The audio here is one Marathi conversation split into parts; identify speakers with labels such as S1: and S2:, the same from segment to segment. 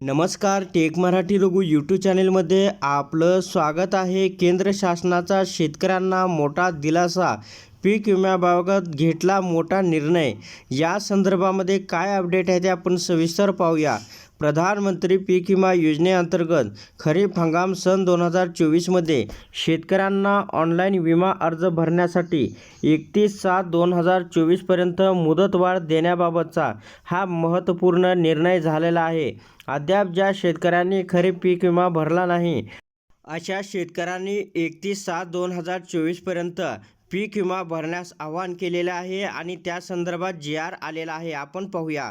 S1: नमस्कार टेक मराठी रघु यूट्यूब चॅनेलमध्ये आपलं स्वागत आहे. केंद्र शासनाचा शेतकऱ्यांना मोठा दिलासा पीक विम्याबाबत घेतला मोठा निर्णय. या संदर्भामध्ये काय अपडेट आहे ते आपण सविस्तर पाहूया. प्रधानमंत्री पीक विमा योजनेअंतर्गत खरीप हंगाम सन दोन हजार चोवीसमध्ये शेतकऱ्यांना ऑनलाईन विमा अर्ज भरण्यासाठी एकतीस सात दोन हजार चोवीसपर्यंत मुदतवाढ देण्याबाबतचा हा महत्त्वपूर्ण निर्णय झालेला आहे. अद्याप ज्या शेतकऱ्यांनी खरीप पीक विमा भरला नाही अशा शेतकऱ्यांनी एकतीस सात दोन हजार चोवीसपर्यंत पीक विमा भरण्यास आवाहन केलेलं आहे आणि त्या संदर्भात जी आर आलेला आहे. आपण पाहूया.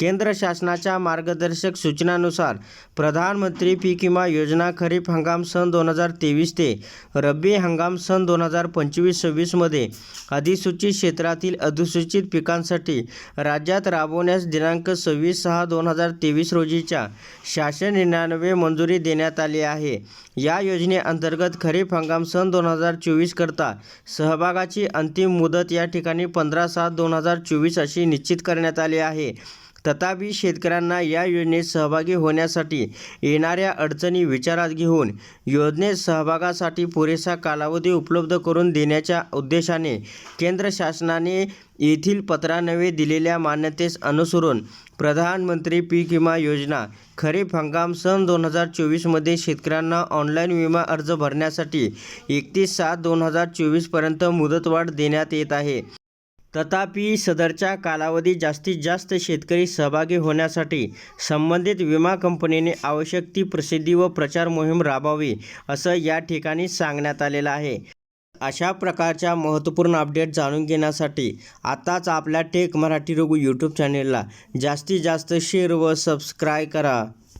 S1: केंद्र शासनाच्या मार्गदर्शक सूचनानुसार प्रधानमंत्री पीक विमा योजना खरीप हंगाम सन दोन हजार तेवीस ते रब्बी हंगाम सन दोन हजार पंचवीस सव्वीसमध्ये अधिसूचित क्षेत्रातील अधिसूचित पिकांसाठी राज्यात राबवण्यास दिनांक सव्वीस सहा दोन हजार तेवीस रोजीच्या शासन निर्णयान्वये मंजुरी देण्यात आली आहे. या योजनेअंतर्गत खरीप हंगाम सन दोन हजार चोवीस करता सहभागाची अंतिम मुदत या ठिकाणी पंधरा सात दोन हजार चोवीस अशी निश्चित करण्यात आली आहे. तथापि शेतकऱ्यांना या योजनेत सहभागी होण्यासाठी येणाऱ्या अडचणी विचारात घेऊन योजनेत सहभागासाठी पुरेसा कालावधी उपलब्ध करून देण्याच्या उद्देशाने केंद्र शासनाने येथील पत्रानवे दिलेल्या मान्यतेस अनुसरून प्रधानमंत्री पीक विमा योजना खरीप हंगाम सन दोन हजार चोवीसमध्ये शेतकऱ्यांना ऑनलाईन विमा अर्ज भरण्यासाठी एकतीस सात दोन हजार चोवीसपर्यंत मुदतवाढ देण्यात येत आहे. तथापि सदरच्या कालावधीत जास्तीत जास्त शेतकरी सहभागी होण्यासाठी संबंधित विमा कंपनीने आवश्यक ती प्रसिद्धी व प्रचार मोहीम राबवावी असं या ठिकाणी सांगण्यात आलेलं आहे. अशा प्रकारच्या महत्त्वपूर्ण अपडेट जाणून घेण्यासाठी आत्ताच आपल्या टेक मराठी रघु यूट्यूब चॅनेलला जास्तीत जास्त शेअर व सबस्क्राईब करा.